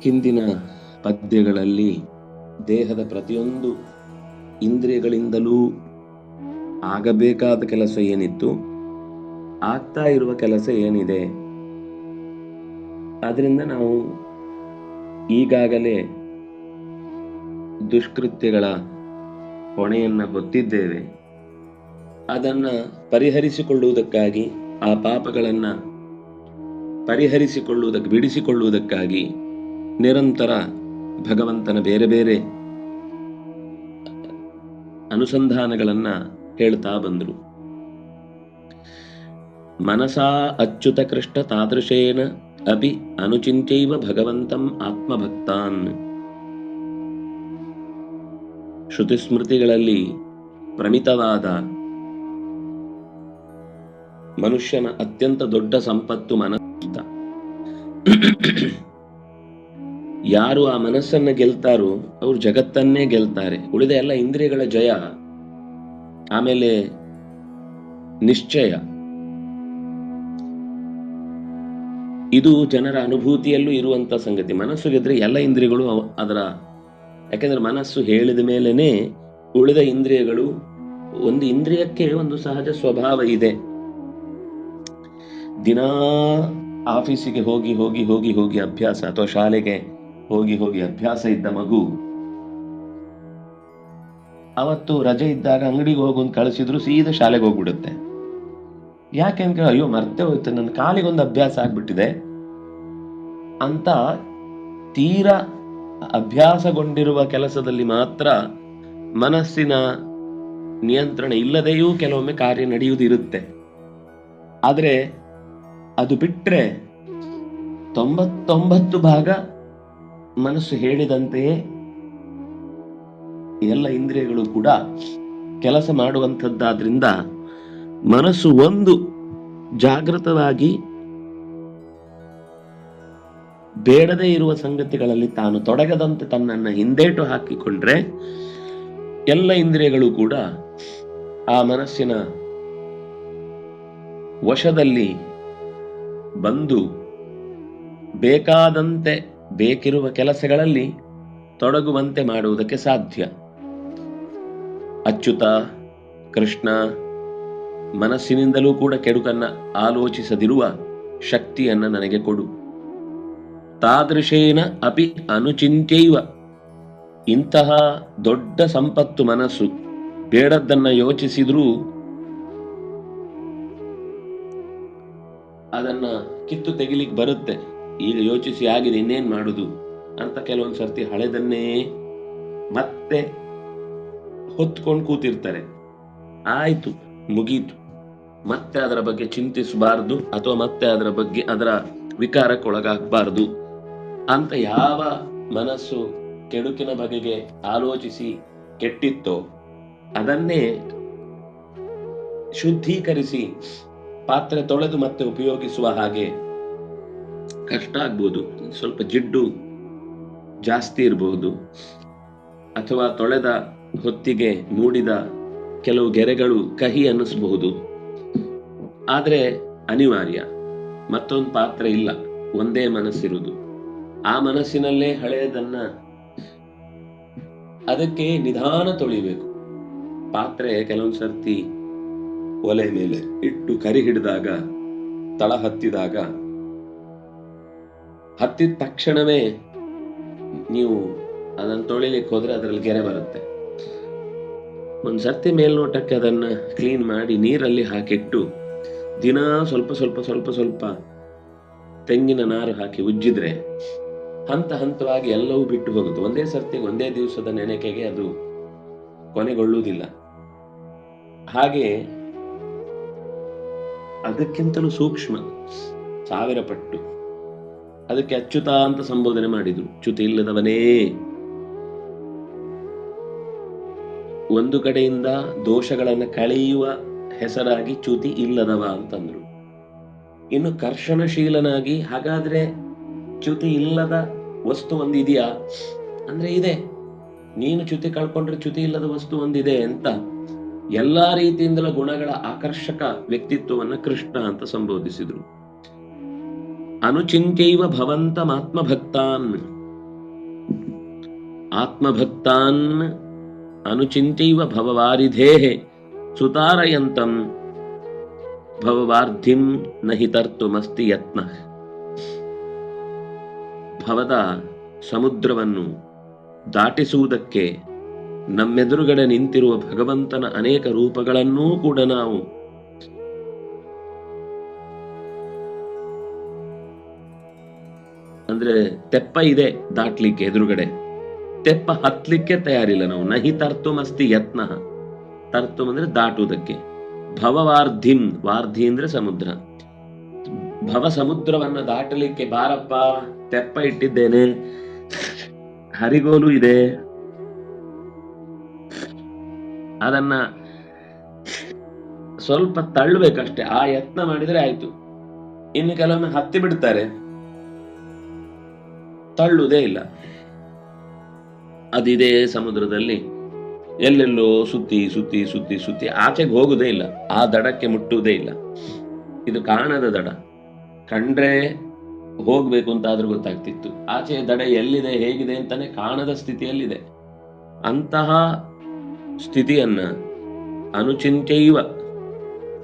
ಹಿಂದಿನ ಪದ್ಯಗಳಲ್ಲಿ ದೇಹದ ಪ್ರತಿಯೊಂದು ಇಂದ್ರಿಯಗಳಿಂದಲೂ ಆಗಬೇಕಾದ ಕೆಲಸ ಏನಿತ್ತು? ಆಗ್ತಾ ಇರುವ ಕೆಲಸ ಏನಿದೆ? ಅದರಿಂದ ನಾವು ಈಗಾಗಲೇ ದುಷ್ಕೃತ್ಯಗಳ ಹೊಣೆಯನ್ನು ಹೊತ್ತಿದ್ದೇವೆ. ಅದನ್ನ ಪರಿಹರಿಸಿಕೊಳ್ಳುವುದಕ್ಕಾಗಿ, ಆ ಪಾಪಗಳನ್ನು ಪರಿಹರಿಸಿಕೊಳ್ಳುವುದಕ್ಕೆ ಬಿಡಿಸಿಕೊಳ್ಳುವುದಕ್ಕಾಗಿ ನಿರಂತರ ಭಗವಂತನ ಬೇರೆ ಬೇರೆ ಅನುಸಂಧಾನಗಳನ್ನ ಹೇಳ್ತಾ ಬಂದರು. ಮನಸಾ ಅಚ್ಯುತ ಕೃಷ್ಣ ತಾದೃಶೇನ ಅಪಿ ಅನುಚಿಂತ್ಯೈವ ಭಗವಂತಂ ಆತ್ಮಭಕ್ತಾನ್. ಶ್ರುತಿಸ್ಮೃತಿಗಳಲ್ಲಿ ಪ್ರಮಿತವಾದ ಮನುಷ್ಯನ ಅತ್ಯಂತ ದೊಡ್ಡ ಸಂಪತ್ತು ಮನಸ್ಸ ಯಾರು ಆ ಮನಸ್ಸನ್ನ ಗೆಲ್ತಾರೋ ಅವರು ಜಗತ್ತನ್ನೇ ಗೆಲ್ತಾರೆ. ಉಳಿದ ಎಲ್ಲ ಇಂದ್ರಿಯಗಳ ಜಯ, ಆಮೇಲೆ ನಿಶ್ಚಯ. ಇದು ಜನರ ಅನುಭೂತಿಯಲ್ಲೂ ಇರುವಂತ ಸಂಗತಿ. ಮನಸ್ಸು ಗೆದ್ರೆ ಎಲ್ಲ ಇಂದ್ರಿಯಗಳು ಅದರ, ಯಾಕೆಂದ್ರೆ ಮನಸ್ಸು ಹೇಳಿದ ಮೇಲೇನೆ ಉಳಿದ ಇಂದ್ರಿಯಗಳು, ಒಂದು ಇಂದ್ರಿಯಕ್ಕೆ ಒಂದು ಸಹಜ ಸ್ವಭಾವ ಇದೆ. ದಿನಾ ಆಫೀಸಿಗೆ ಹೋಗಿ ಹೋಗಿ ಹೋಗಿ ಹೋಗಿ ಅಭ್ಯಾಸ, ಅಥವಾ ಶಾಲೆಗೆ ಹೋಗಿ ಹೋಗಿ ಅಭ್ಯಾಸ ಇದ್ದ ಮಗು. ಅವತ್ತು ರಜೆ ಇದ್ದಾಗ ಅಂಗಡಿಗೆ ಹೋಗೊಂದು ಕಳಿಸಿದ್ರು ಸೀದಾ ಶಾಲೆಗೆ ಹೋಗ್ಬಿಡುತ್ತೆ. ಯಾಕೆ ಅಂತ ಅಯ್ಯೋ, ಮರ್ತೆ ಹೋಯ್ತು, ನನ್ನ ಕಾಲಿಗೊಂದು ಅಭ್ಯಾಸ ಆಗ್ಬಿಟ್ಟಿದೆ ಅಂತ ತೀರಾ ಅಭ್ಯಾಸಗೊಂಡಿರುವ ಕೆಲಸದಲ್ಲಿ ಮಾತ್ರ ಮನಸ್ಸಿನ ನಿಯಂತ್ರಣ ಇಲ್ಲದೆಯೂ ಕೆಲವೊಮ್ಮೆ ಕಾರ್ಯ ನಡೆಯುವುದಿರುತ್ತೆ. ಆದರೆ ಅದು ಬಿಟ್ಟರೆ ತೊಂಬತ್ತೊಂಬತ್ತು ಭಾಗ ಮನಸ್ಸು ಹೇಳಿದಂತೆಯೇ ಎಲ್ಲ ಇಂದ್ರಿಯಗಳು ಕೂಡ ಕೆಲಸ ಮಾಡುವಂಥದ್ದಾದ್ರಿಂದ ಮನಸ್ಸು ಒಂದು ಜಾಗೃತವಾಗಿ ಬೇಡದೇ ಇರುವ ಸಂಗತಿಗಳಲ್ಲಿ ತಾನು ತೊಡಗದಂತೆ ತನ್ನನ್ನು ಹಿಂದೇಟು ಹಾಕಿಕೊಂಡ್ರೆ ಎಲ್ಲ ಇಂದ್ರಿಯಗಳು ಕೂಡ ಆ ಮನಸ್ಸಿನ ವಶದಲ್ಲಿ ಬಂದು ಬೇಕಾದಂತೆ ಬೇಕಿರುವ ಕೆಲಸಗಳಲ್ಲಿ ತೊಡಗುವಂತೆ ಮಾಡುವುದಕ್ಕೆ ಸಾಧ್ಯ. ಅಚ್ಯುತ, ಕೃಷ್ಣ ಮನಸ್ಸಿನಿಂದಲೂ ಕೂಡ ಕೆಡುಕನ್ನ ಆಲೋಚಿಸದಿರುವ ಶಕ್ತಿಯನ್ನ ನನಗೆ ಕೊಡು. ತಾದೃಶೇನ ಅಪಿ ಅನುಚಿಂತ್ಯೈವ. ಇಂತಹ ದೊಡ್ಡ ಸಂಪತ್ತು ಮನಸ್ಸು ಬೇಡದ್ದನ್ನ ಯೋಚಿಸಿದ್ರೂ ಅದನ್ನ ಕಿತ್ತು ತೆಗಿಲಿಕ್ಕೆ ಬರುತ್ತೆ. ಈಗ ಯೋಚಿಸಿ ಆಗಿದೆ, ಇನ್ನೇನ್ ಮಾಡುದು? ಅಂತ ಕೆಲವೊಂದು ಸರ್ತಿ ಹಳೆದನ್ನೇ ಮತ್ತೆ ಹೊತ್ಕೊಂಡು ಕೂತಿರ್ತಾರೆ. ಆಯ್ತು, ಮುಗೀತು. ಮತ್ತೆ ಅದರ ಬಗ್ಗೆ ಚಿಂತಿಸಬಾರದು, ಅಥವಾ ಮತ್ತೆ ಅದರ ಬಗ್ಗೆ ಅದರ ವಿಕಾರಕ್ಕೊಳಗಾಗಬಾರದು ಅಂತ ಯಾವ ಮನಸ್ಸು ಕೆಡುಕಿನ ಬಗೆಗೆ ಆಲೋಚಿಸಿ ಕೆಟ್ಟಿತ್ತೋ, ಅದನ್ನೇ ಶುದ್ಧೀಕರಿಸಿ, ಪಾತ್ರೆ ತೊಳೆದು ಮತ್ತೆ ಉಪಯೋಗಿಸುವ ಹಾಗೆ ಕಷ್ಟ ಆಗ್ಬೋದು ಸ್ವಲ್ಪ ಜಿಡ್ಡು ಜಾಸ್ತಿ ಇರಬಹುದು ಅಥವಾ ತೊಳೆದ ಹೊತ್ತಿಗೆ ಮೂಡಿದ ಕೆಲವು ಗೆರೆಗಳು ಕಹಿ ಅನ್ನಿಸಬಹುದು. ಆದರೆ ಅನಿವಾರ್ಯ. ಮತ್ತೊಂದು ಪಾತ್ರೆ ಇಲ್ಲ. ಒಂದೇ ಮನಸ್ಸಿರುವುದು. ಆ ಮನಸ್ಸಿನಲ್ಲೇ ಹಳೆಯದನ್ನ ಅದಕ್ಕೆ ನಿಧಾನ ತೊಳಿಬೇಕು. ಪಾತ್ರೆ ಕೆಲವೊಂದು ಸರ್ತಿ ಒಲೆ ಮೇಲೆ ಇಟ್ಟು ಕರಿ ಹಿಡಿದಾಗ, ತಳ ಹತ್ತಿದಾಗ ಹತ್ತಿದ ತಕ್ಷಣವೇ ನೀವು ಅದನ್ನು ತೊಳಿಲಿಕ್ಕೆ ಹೋದ್ರೆ ಅದರಲ್ಲಿ ಗೆರೆ ಬರುತ್ತೆ. ಒಂದು ಸರ್ತಿ ಮೇಲ್ನೋಟಕ್ಕೆ ಅದನ್ನ ಕ್ಲೀನ್ ಮಾಡಿ ನೀರಲ್ಲಿ ಹಾಕಿಟ್ಟು ದಿನ ಸ್ವಲ್ಪ ಸ್ವಲ್ಪ ಸ್ವಲ್ಪ ಸ್ವಲ್ಪ ತೆಂಗಿನ ನಾರು ಹಾಕಿ ಉಜ್ಜಿದ್ರೆ ಹಂತ ಹಂತವಾಗಿ ಎಲ್ಲವೂ ಬಿಟ್ಟು ಹೋಗುತ್ತೆ. ಒಂದೇ ಸರ್ತಿಗೆ ಒಂದೇ ದಿವಸದ ನೆನಕೆಗೆ ಅದು ಕೊನೆಗೊಳ್ಳುವುದಿಲ್ಲ. ಹಾಗೆ ಅದಕ್ಕಿಂತಲೂ ಸೂಕ್ಷ್ಮ ಸಾವಿರ ಪಟ್ಟು ಅದಕ್ಕೆ ಅಚ್ಯುತ ಅಂತ ಸಂಬೋಧನೆ ಮಾಡಿದ್ರು. ಚ್ಯುತಿ ಇಲ್ಲದವನೇ. ಒಂದು ಕಡೆಯಿಂದ ದೋಷಗಳನ್ನು ಕಳೆಯುವ ಹೆಸರಾಗಿ ಚ್ಯುತಿ ಇಲ್ಲದವ ಅಂತಂದ್ರು. ಇನ್ನು ಕರ್ಷಣಶೀಲನಾಗಿ ಹಾಗಾದ್ರೆ ಚ್ಯುತಿ ಇಲ್ಲದ ವಸ್ತು ಒಂದಿದೆಯಾ? ಅಂದ್ರೆ ಇದೆ. ನೀನು ಚ್ಯುತಿ ಕಳ್ಕೊಂಡ್ರೆ ಚ್ಯುತಿ ಇಲ್ಲದ ವಸ್ತು ಒಂದಿದೆ ಅಂತ. ಎಲ್ಲಾ ರೀತಿಯಿಂದಲೂ ಗುಣಗಳ ಆಕರ್ಷಕ ವ್ಯಕ್ತಿತ್ವವನ್ನು ಕೃಷ್ಣ ಅಂತ ಸಂಬೋಧಿಸಿದ್ರು. ಅನುಚಿಂತ್ಯೈವ ಭವಂತಮಾತ್ಮಭಕ್ತಾನ್. ಆತ್ಮಭಕ್ತಾನ್ ಅನುಚಿಂತೈವ ಭವವಾರಿಧೇಹೆ ಸುತಾರಯಂತಂ ಭವವಾರ್ಧಿಂ ನಹಿ ತರ್ತುಮಸ್ತಿ ಯತ್ನ. ಭವದ ಸಮುದ್ರವನ್ನು ದಾಟಿಸುವುದಕ್ಕೆ ನಮ್ಮೆದುರುಗಡೆ ನಿಂತಿರುವ ಭಗವಂತನ ಅನೇಕ ರೂಪಗಳನ್ನೂ ಕೂಡ ನಾವು ಅಂದ್ರೆ ತೆಪ್ಪ ಇದೆ ದಾಟ್ಲಿಕ್ಕೆ ಎದುರುಗಡೆ. ತೆಪ್ಪ ಹತ್ಲಿಕ್ಕೆ ತಯಾರಿಲ್ಲ ನಾವು. ನಹಿ ತರ್ತುಮಸ್ತಿ ಯತ್ನ. ತರ್ತುಮ್ ಅಂದ್ರೆ ದಾಟುವುದಕ್ಕೆ. ಭವವಾರ್ಧಿಂ. ವಾರ್ಧಿ ಅಂದ್ರೆ ಸಮುದ್ರ. ಭವ ಸಮುದ್ರವನ್ನ ದಾಟಲಿಕ್ಕೆ ಬಾರಪ್ಪ, ತೆಪ್ಪ ಇಟ್ಟಿದ್ದೇನೆ. ಹರಿಗೋಲು ಇದೆ. ಅದನ್ನ ಸ್ವಲ್ಪ ತಳ್ಳಬೇಕಷ್ಟೆ. ಆ ಯತ್ನ ಮಾಡಿದ್ರೆ ಆಯ್ತು. ಇನ್ನು ಕೆಲವೊಮ್ಮೆ ಹತ್ತಿ ಬಿಡ್ತಾರೆ. ತಳ್ಳುವುದೇ ಇಲ್ಲ. ಅದಿದೆ ಸಮುದ್ರದಲ್ಲಿ ಎಲ್ಲೆಲ್ಲೋ ಸುತ್ತಿ ಸುತ್ತಿ ಸುತ್ತಿ ಸುತ್ತಿ ಆಚೆಗೆ ಹೋಗುದೇ ಇಲ್ಲ. ಆ ದಡಕ್ಕೆ ಮುಟ್ಟುವುದೇ ಇಲ್ಲ. ಇದು ಕಾಣದ ದಡ. ಕಂಡ್ರೆ ಹೋಗ್ಬೇಕು ಅಂತ ಆದ್ರೂ ಗೊತ್ತಾಗ್ತಿತ್ತು. ಆಚೆ ದಡ ಎಲ್ಲಿದೆ, ಹೇಗಿದೆ ಅಂತಾನೆ ಕಾಣದ ಸ್ಥಿತಿಯಲ್ಲಿದೆ. ಅಂತಹ ಸ್ಥಿತಿಯನ್ನ ಅನುಚಿಂತೆಯುವ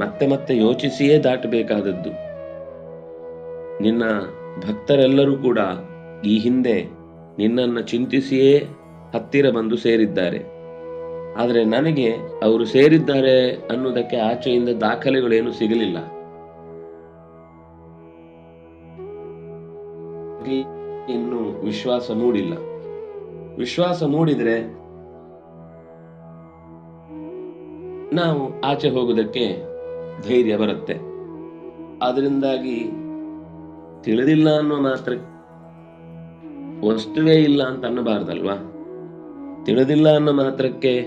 ಮತ್ತೆ ಮತ್ತೆ ಯೋಚಿಸಿಯೇ ದಾಟಬೇಕಾದದ್ದು. ನಿನ್ನ ಭಕ್ತರೆಲ್ಲರೂ ಕೂಡ ಈ ಹಿಂದೆ ನಿನ್ನನ್ನು ಚಿಂತಿಸಿಯೇ ಹತ್ತಿರ ಬಂದು ಸೇರಿದ್ದಾರೆ. ಆದರೆ ನನಗೆ ಅವರು ಸೇರಿದ್ದಾರೆ ಅನ್ನುವುದಕ್ಕೆ ಆಚೆಯಿಂದ ದಾಖಲೆಗಳೇನು ಸಿಗಲಿಲ್ಲ. ಇನ್ನು ವಿಶ್ವಾಸ ಮೂಡಿಲ್ಲ. ವಿಶ್ವಾಸ ಮೂಡಿದ್ರೆ ನಾವು ಆಚೆ ಹೋಗುವುದಕ್ಕೆ ಧೈರ್ಯ ಬರುತ್ತೆ. ಅದರಿಂದಾಗಿ ತಿಳಿದಿಲ್ಲ ಅನ್ನೋ ಮಾತ್ರ ವಸ್ತುವೇ ಇಲ್ಲ ಅಂತ ಅನ್ನಬಾರ್ದಲ್ವಾ? ತಿಳಿದಿಲ್ಲ ಅನ್ನೋ ಮಾತ್ರಕ್ಕೆ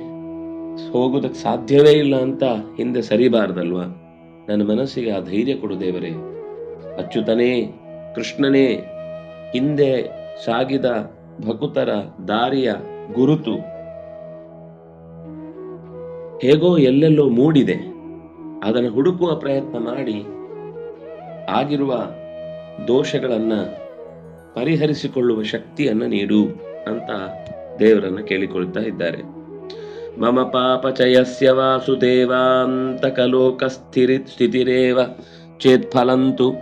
ಹೋಗುದಕ್ಕೆ ಸಾಧ್ಯವೇ ಇಲ್ಲ ಅಂತ ಹಿಂದೆ ಸರಿಬಾರ್ದಲ್ವಾ? ನನ್ನ ಮನಸ್ಸಿಗೆ ಆ ಧೈರ್ಯ ಕೊಡು ದೇವರೇ. ಅಚ್ಯುತನೇ, ಕೃಷ್ಣನೇ, ಹಿಂದೆ ಸಾಗಿದ ಭಕುತರ ದಾರಿಯ ಗುರುತು. ಹೇಗೋ ಎಲ್ಲೆಲ್ಲೋ ಮೂಡಿದೆ. ಅದನ್ನು ಹುಡುಕುವ ಪ್ರಯತ್ನ ಮಾಡಿ ಆಗಿರುವ ದೋಷಗಳನ್ನ ಪರಿಹರಿಸಿಕೊಳ್ಳುವ ಶಕ್ತಿಯನ್ನ ನೀಡು ಅಂತ ದೇವರನ್ನು ಕೇಳಿಕೊಳ್ತಾ ಇದ್ದಾರೆ. ಮಮ ಪಾಪಚಯಸ್ಯ ವಾಸುದೇವಾಂತಕಲೋಕ ಸ್ಥಿರಿ ಸ್ಥಿತಿರೇವ ಚೇತ್ಫಲಂತು.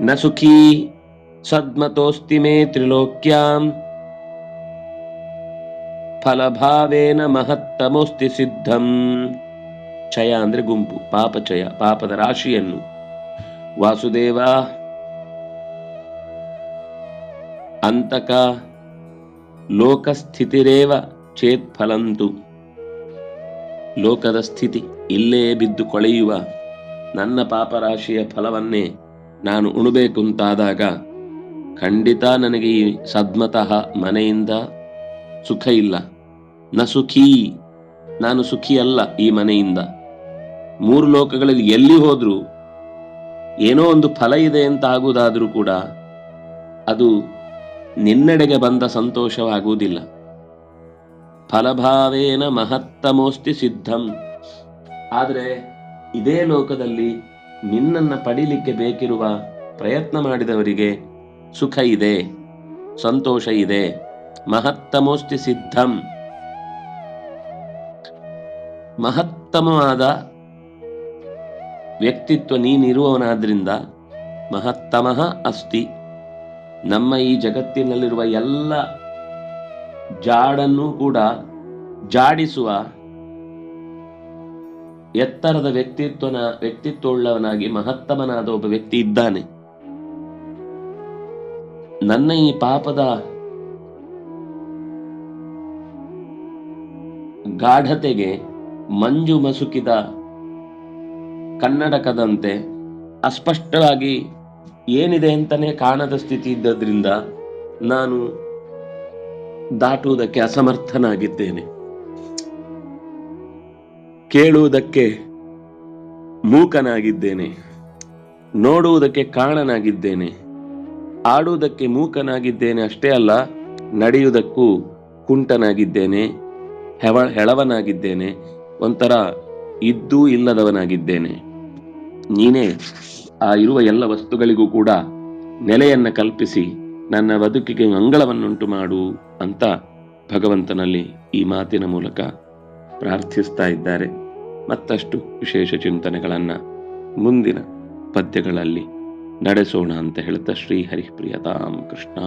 ನ ಸುಖೀ ಸದ್ಮತೋಸ್ತಿ ಮೇ ತ್ರಿಲೋಕ್ಯಾಂ. ಫಲಭಾವೇನ ಮಹತ್ತಮೋಸ್ತಿ ಸಿದ್ಧಂ. ಚಯ ಅಂದ್ರೆ ಗುಂಪು, ಪಾಪಚಯ, ಪಾಪದ ರಾಶಿಯನ್ನು. ವಾಸುದೇವ ಅಂತಕ ಲೋಕಸ್ಥಿತಿರೇವ ಚೇತ್ ಫಲಂತು ಲೋಕದ ಸ್ಥಿತಿ ಇಲ್ಲೇ ಬಿದ್ದು ಕೊಳೆಯುವ ನನ್ನ ಪಾಪರಾಶಿಯ ಫಲವನ್ನೇ ನಾನು ಉಣಬೇಕು ಅಂತಾದಾಗ ಖಂಡಿತ ನನಗೆ ಈ ಸದ್ಮತಃ ಮನೆಯಿಂದ ಸುಖ ಇಲ್ಲ. ನ ಸುಖೀ, ನಾನು ಸುಖಿಯಲ್ಲ ಈ ಮನೆಯಿಂದ. ಮೂರು ಲೋಕಗಳಲ್ಲಿ ಎಲ್ಲಿ ಹೋದರೂ ಏನೋ ಒಂದು ಫಲ ಇದೆ ಅಂತ ಆಗುವುದಾದರೂ ಕೂಡ ಅದು ನಿನ್ನೆಡೆಗೆ ಬಂದ ಸಂತೋಷವಾಗುವುದಿಲ್ಲ. ಫಲಭಾವೇನ ಮಹತ್ತಮೋಸ್ತಿ ಸಿದ್ಧಂ. ಆದರೆ ಇದೇ ಲೋಕದಲ್ಲಿ ನಿನ್ನನ್ನು ಪಡಿಲಿಕ್ಕೆ ಬೇಕಿರುವ ಪ್ರಯತ್ನ ಮಾಡಿದವರಿಗೆ ಸುಖ ಇದೆ, ಸಂತೋಷ ಇದೆ, ಮಹತ್ತಮೋಸ್ತಿ ಸಿದ್ಧಂ. ಮಹತ್ತಮವಾದ ವ್ಯಕ್ತಿತ್ವ ನೀನಿರುವವನಾದ್ರಿಂದ ಮಹತ್ತಮಃ ಅಸ್ತಿ. ನಮ್ಮ ಈ ಜಗತ್ತಿನಲ್ಲಿರುವ ಎಲ್ಲ ಜಾಡನ್ನು ಕೂಡ ಜಾಡಿಸುವ ಎತ್ತರದ ವ್ಯಕ್ತಿತ್ವನ ವ್ಯಕ್ತಿತ್ವವುಳ್ಳವನಾಗಿ ಮಹತ್ತಮನಾದ ಒಬ್ಬ ವ್ಯಕ್ತಿ ಇದ್ದಾನೆ. ನನ್ನ ಈ ಪಾಪದ ಗಾಢತೆಗೆ ಮಂಜು ಮಸುಕಿದ ಕನ್ನಡಕದಂತೆ ಅಸ್ಪಷ್ಟವಾಗಿ ಏನಿದೆ ಅಂತಲೇ ಕಾಣದ ಸ್ಥಿತಿ ಇದ್ದದ್ರಿಂದ ನಾನು ದಾಟುವುದಕ್ಕೆ ಅಸಮರ್ಥನಾಗಿದ್ದೇನೆ. ಕೇಳುವುದಕ್ಕೆ ಮೂಕನಾಗಿದ್ದೇನೆ. ನೋಡುವುದಕ್ಕೆ ಕಾಣನಾಗಿದ್ದೇನೆ. ಆಡುವುದಕ್ಕೆ ಮೂಕನಾಗಿದ್ದೇನೆ ಅಷ್ಟೇ ಅಲ್ಲ, ನಡೆಯುವುದಕ್ಕೂ ಕುಂಟನಾಗಿದ್ದೇನೆ, ಹೆವ, ಹೆಳವನಾಗಿದ್ದೇನೆ, ಒಂಥರ ಇದ್ದೂ ಇಲ್ಲದವನಾಗಿದ್ದೇನೆ. ನೀನೇ ಆ ಇರುವ ಎಲ್ಲ ವಸ್ತುಗಳಿಗೂ ಕೂಡ ನೆಲೆಯನ್ನ ಕಲ್ಪಿಸಿ ನನ್ನ ಬದುಕಿಗೆ ಮಂಗಳವನ್ನುಂಟು ಮಾಡು ಅಂತ ಭಗವಂತನಲ್ಲಿ ಈ ಮಾತಿನ ಮೂಲಕ ಪ್ರಾರ್ಥಿಸ್ತಾ ಇದ್ದಾರೆ. ಮತ್ತಷ್ಟು ವಿಶೇಷ ಚಿಂತನೆಗಳನ್ನು ಮುಂದಿನ ಪದ್ಯಗಳಲ್ಲಿ ನಡೆಸೋಣ ಅಂತ ಹೇಳ್ತಾ ಶ್ರೀ ಹರಿಪ್ರಿಯತಾಂ ಕೃಷ್ಣ.